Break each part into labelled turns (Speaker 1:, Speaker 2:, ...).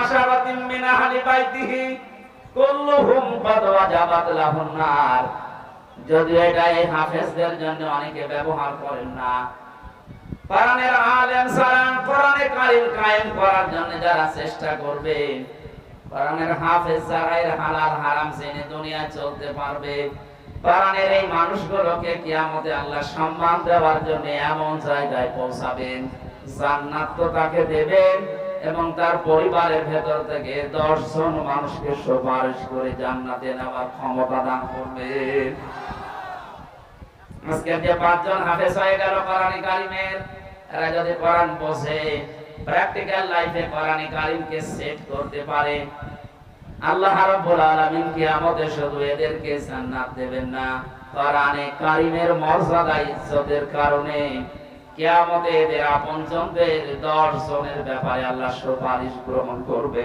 Speaker 1: আশারাতিন মিন আহলি বাইতিহি কুল্লুহুম কদ ওয়াজাবাত লাহুন নার। যদি এটা এই হাফেজদের জন্য অনেকে ব্যবহার করেন না। কোরআনের আলেম সারা কোরআনে কারিম কায়েম করার জন্য যারা চেষ্টা করবে, কোরআনের হাফেজ যারা এর হালাল হারাম জেনে দুনিয়া চলতে পারবে, কোরআনের এই মানুষগুলোকে কিয়ামতে আল্লাহ সম্মান দেওয়ার জন্য এমন জায়গায় পৌঁছাবেন। তাকে দেবেন এবং তার পরিবারের ভেতর থেকে দশ জন মানুষকে সুপারিশ করে জান্নাতে নেওয়ার ক্ষমতা দান করবেন। আজকে যে পাঁচজন হাফেজ হয়ে গেল কারিমের, এরা যদি কোরআন প্র্যাকটিক্যাল লাইফে কারিমকে করতে পারে। আল্লাহ রাব্বুল আলামিন শুধু এদেরকে জান্নাত দেবেন না কারিমের মর্যাদা ইজ্জতের কারণে। কিয়ামতে এদের আপনজনদের 10 জনের ব্যাপারে আল্লাহ সুপারিশ গ্রহণ করবে।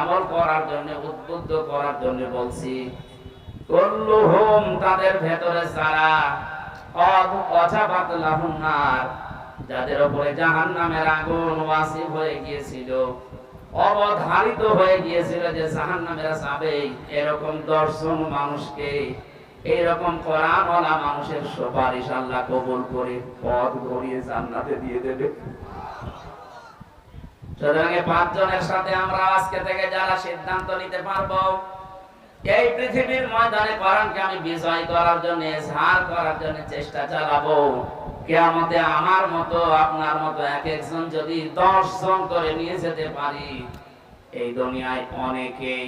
Speaker 1: আমল করার জন্য, উদ্বুদ্ধ করার জন্য বলছি তাদের ভেতরে যারা কদ ওয়াজাবাত লাহুম নার যাদের উপরে জাহান্নামের আগুন ওয়াসিব হয়ে গিয়েছিল, অবধারিত হয়ে গিয়েছিল যে জাহান্নামের যাবে এরকম দর্শন মানুষকে এইরকম কোরআনওয়ালা মানুষের সুপারিশ আল্লাহ কবুল করে পথ ঘুরিয়ে জান্নাতে দিয়ে দেবে। সুতরাং এই পাঁচজনের সাথে আমরা আজকে থেকে যারা সিদ্ধান্ত নিতে পারব, এই পৃথিবীর ময়দানে কোরআনকে আমি বিজয় করার জন্য ঝাড় করার জন্য চেষ্টা চালাবো। কেয়ামতে আমার মতো, আপনার মতো এক একজন যদি দশ জন করে নিয়ে যেতে পারি, এই দুনিয়ায় অনেকেই,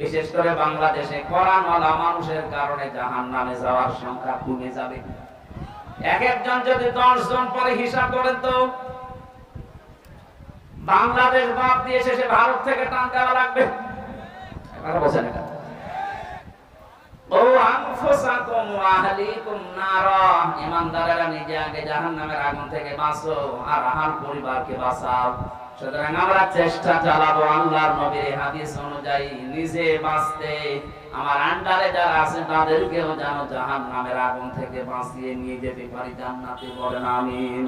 Speaker 1: বিশেষ করে বাংলাদেশে কোরআনওয়ালা মানুষের কারণে জাহান নামে যাওয়ার সংখ্যা কমে যাবে। এক একজন যদি দশ জন পরে হিসাব করেন তো, বাংলাদেশ বাদ দিয়ে শেষে ভারত থেকে টান দেওয়া লাগবে। কথা বলছেন এটা। নিজে আগে জাহান্নামের আহার পরিবারকে বাঁচাও। সুতরাং আমরা চেষ্টা চালাবো আল্লাহর আমার তাদেরকেও যেন জাহান্নামের আগুন থেকে বাঁচিয়ে নিয়ে যেতে পারি, জান্নাতে বলেন আমিন।